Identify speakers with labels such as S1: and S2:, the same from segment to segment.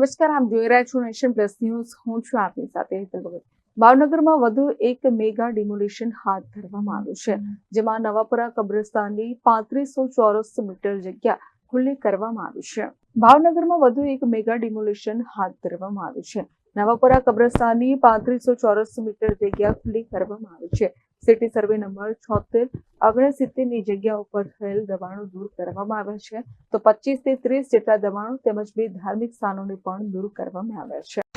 S1: નમસ્કાર, આપ જોઈ રહ્યા છો નેશન પ્લસ ન્યૂઝ. હું છું આપની સાથે હેતલ ભગત. ભાવનગરમાં વધુ એક મેગા ડિમોલિશન હાથ ધરવામાં આવ્યું છે, જેમાં નવાપુરા કબ્રસ્તાનની પાંત્રીસો ચોરસ મીટર જગ્યા ખુલ્લી કરવામાં આવી છે. ભાવનગરમાં વધુ એક મેગા ડિમોલિશન હાથ ધરવામાં આવ્યું છે. નવાપુરા કબ્રસ્તાનની પાંત્રીસો ચોરસ મીટર જગ્યા ખુલ્લી કરવામાં આવી છે. સિટી સર્વે નંબર છોતેર ઓગણસિત્તેરની જગ્યા ઉપર થયેલ દબાણો દૂર કરવામાં આવ્યા છે. તો પચીસથી ત્રીસ જેટલા દબાણો તેમજ બે ધાર્મિક સ્થાનોને પણ દૂર કરવામાં આવ્યા છે.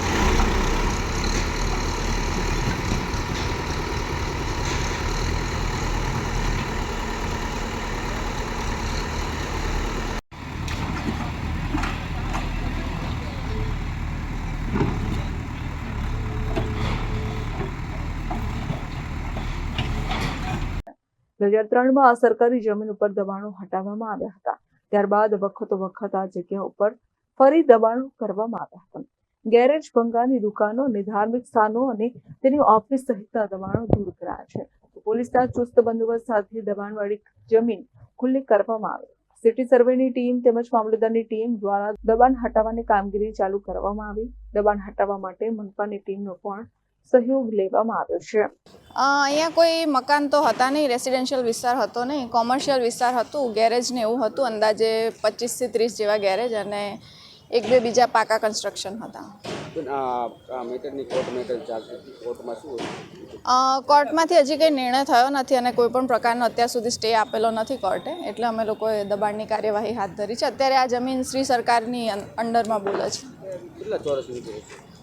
S1: હજાર ત્રણમાં આ સરકારી જમીન ઉપર દબાણો હટાવવામાં આવ્યા હતા. ત્યારબાદ વખતો વખત આ જગ્યા ઉપર ફરી દબાણો કરવામાં આવ્યા હતા. ગેરેજ ભંગાની દુકાનો અને ધાર્મિક સ્થાનો અને તેની ઓફિસ સહિતના દબાણો દૂર કરાયા છે. પોલીસના ચુસ્ત બંદોબસ્ત સાથે દબાણવાળી જમીન ખુલ્લી કરવામાં આવી. સિટી સર્વેની ટીમ તેમજ મામલતદારની ટીમ દ્વારા દબાણ હટાવવાની કામગીરી ચાલુ કરવામાં આવી. દબાણ હટાવવા માટે મનપાની ટીમનો પણ સહયોગ લેવામાં આવ્યો છે.
S2: અહીંયા કોઈ મકાન તો હતા નહીં રેસિડેન્શિયલ વિસ્તાર હતો નહીં કોમર્શિયલ વિસ્તાર હતું ગેરેજ ને એવું હતું અંદાજે પચીસથી ત્રીસ જેવા ગેરેજ અને એક બે બીજા પાકા કન્સ્ટ્રક્શન હતા. કોર્ટમાંથી હજી કંઈ નિર્ણય થયો નથી અને કોઈ પણ પ્રકારનો અત્યાર સુધી સ્ટે આપેલો નથી કોર્ટે એટલે અમે લોકોએ દબાણની કાર્યવાહી હાથ ધરી છે. અત્યારે આ જમીન શ્રી સરકારની અંડરમાં બોલે છે?